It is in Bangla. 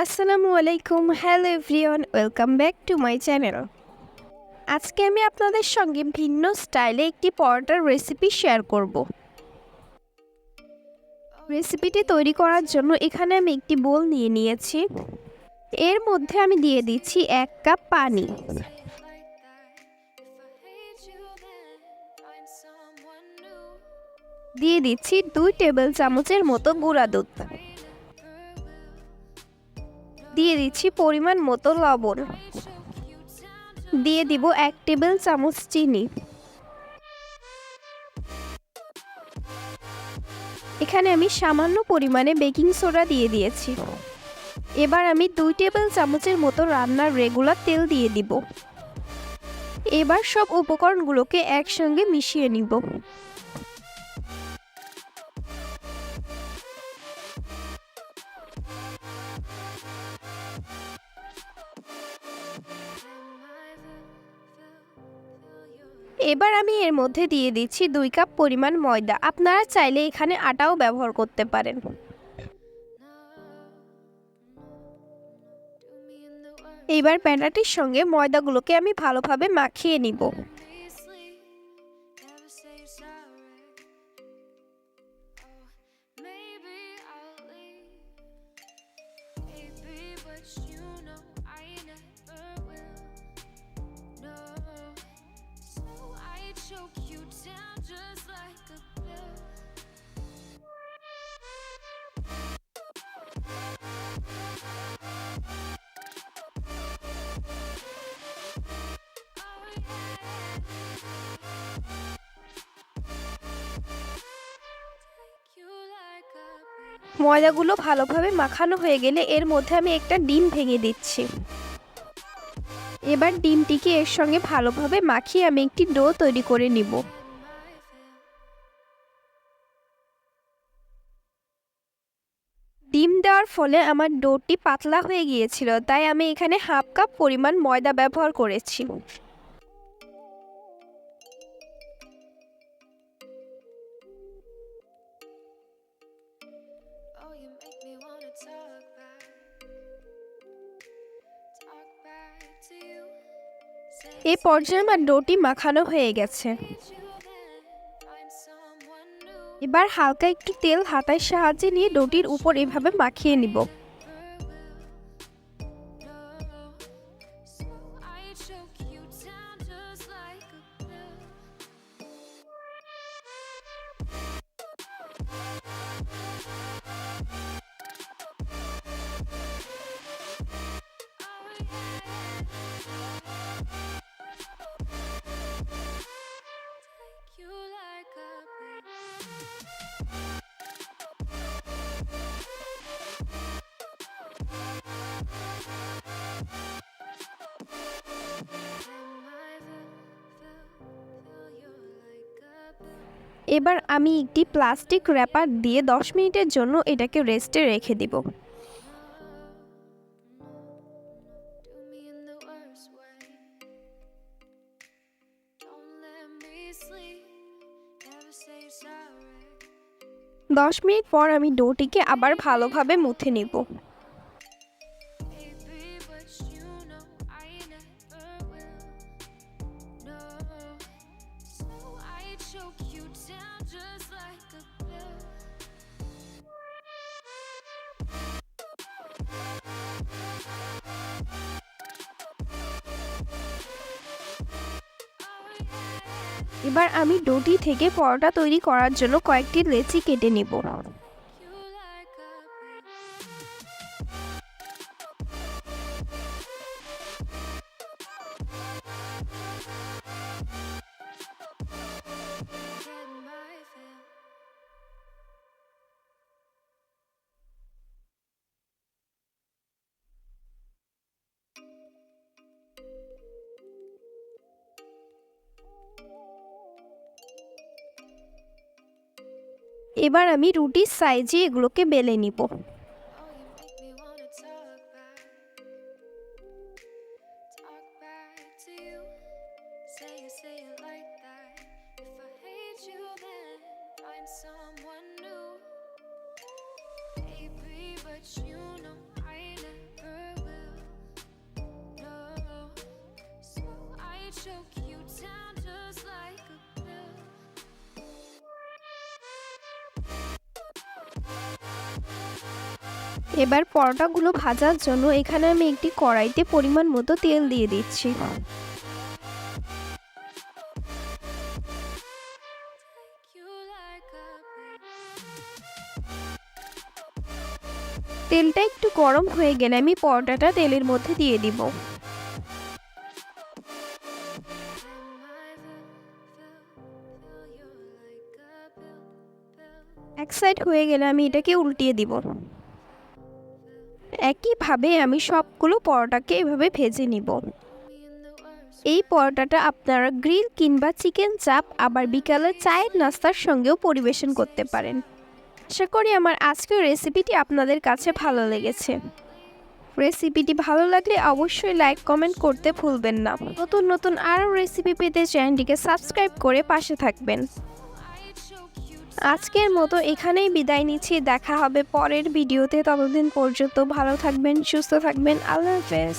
আসসালামু আলাইকুম, hello everyone, welcome back to my channel. আজকে আমি আপনাদের সঙ্গে ভিন্ন স্টাইলে একটি পরোটার রেসিপি শেয়ার করব। রেসিপিটি তৈরি করার জন্য এখানে আমি একটি বোল নিয়ে নিয়েছি। এর মধ্যে আমি দিয়ে দিচ্ছি এক কাপ পানি। দিয়ে দিচ্ছি দুই টেবিল চামচের মতো গুঁড়া দুধ। দিয়ে দিচ্ছি পরিমাণ মতো লবণ। দিয়ে দিব এক টেবিল চামচ চিনি। এখানে আমি সামান্য পরিমাণে বেকিং সোডা দিয়ে দিয়েছি। এবার আমি দুই টেবিল চামচের মতো রান্নার রেগুলার তেল দিয়ে দিব। এবার সব উপকরণগুলোকে একসঙ্গে মিশিয়ে নিব। এবার আমি এর মধ্যে দিয়ে দিচ্ছি দুই কাপ পরিমাণ ময়দা। আপনারা চাইলে এখানে আটাও ব্যবহার করতে পারেন। এইবার প্যানাটির সঙ্গে ময়দাগুলোকে আমি ভালোভাবে মাখিয়ে নিব। Choke ময়দাগুলো ভালোভাবে মাখানো হয়ে গেলে এর মধ্যে আমি একটা ডিম ভেঙে দিচ্ছি। এবার ডিমটিকে এর সঙ্গে ভালোভাবে মাখিয়ে আমি একটি ডো তৈরি করে নিব। ডিম দেওয়ার ফলে আমার ডোটি পাতলা হয়ে গিয়েছিল, তাই আমি এখানে হাফ কাপ পরিমাণ ময়দা ব্যবহার করেছি। এই পর্যায়ে আমার ডোটি মাখানো হয়ে গেছে. এবার হালকা একটু তেল হাতায় সাহায্যে নিয়ে ডোটির উপর এভাবে মাখিয়ে নিব এবার আমি একটি প্লাস্টিক র্যাপার দিয়ে 10 মিনিটের জন্য এটাকে রেস্টে রেখে দিব. 10 মিনিট পর আমি ডোটিকে আবার ভালোভাবে মুথে নিব এবার আমি ডোটি থেকে পরোটা তৈরি করার জন্য কয়েকটি লেচি কেটে নিব। এবার আমি রুটির সাইজে এগুলোকে বেলে নিব choke you down just like এবার পরোটাগুলো ভাজার জন্য এখানে আমি একটি কড়াইতে পরিমাণ মতো তেল দিয়ে দিচ্ছি। তেলটা একটু গরম হয়ে গেলে আমি পরোটাটা তেলের মধ্যে দিয়ে দিব। এক সাইড হয়ে গেলে আমি এটাকে উল্টিয়ে দিব। একইভাবে আমি সবগুলো পরোটাকে এভাবে ভেজে নিব। এই পরোটাটা আপনারা গ্রিল কিংবা চিকেন চাপ, আবার বিকালে চায়ের নাস্তার সঙ্গেও পরিবেশন করতে পারেন। আশা করি আমার আজকের রেসিপিটি আপনাদের কাছে ভালো লেগেছে। রেসিপিটি ভালো লাগলে অবশ্যই লাইক, কমেন্ট করতে ভুলবেন না। নতুন নতুন আরও রেসিপি পেতে চ্যানেলটিকে সাবস্ক্রাইব করে পাশে থাকবেন। আজকের মতো এখানেই বিদায় নিচ্ছি। দেখা হবে পরের ভিডিওতে। ততদিন পর্যন্ত ভালো থাকবেন, সুস্থ থাকবেন। আল্লাহ হাফেজ।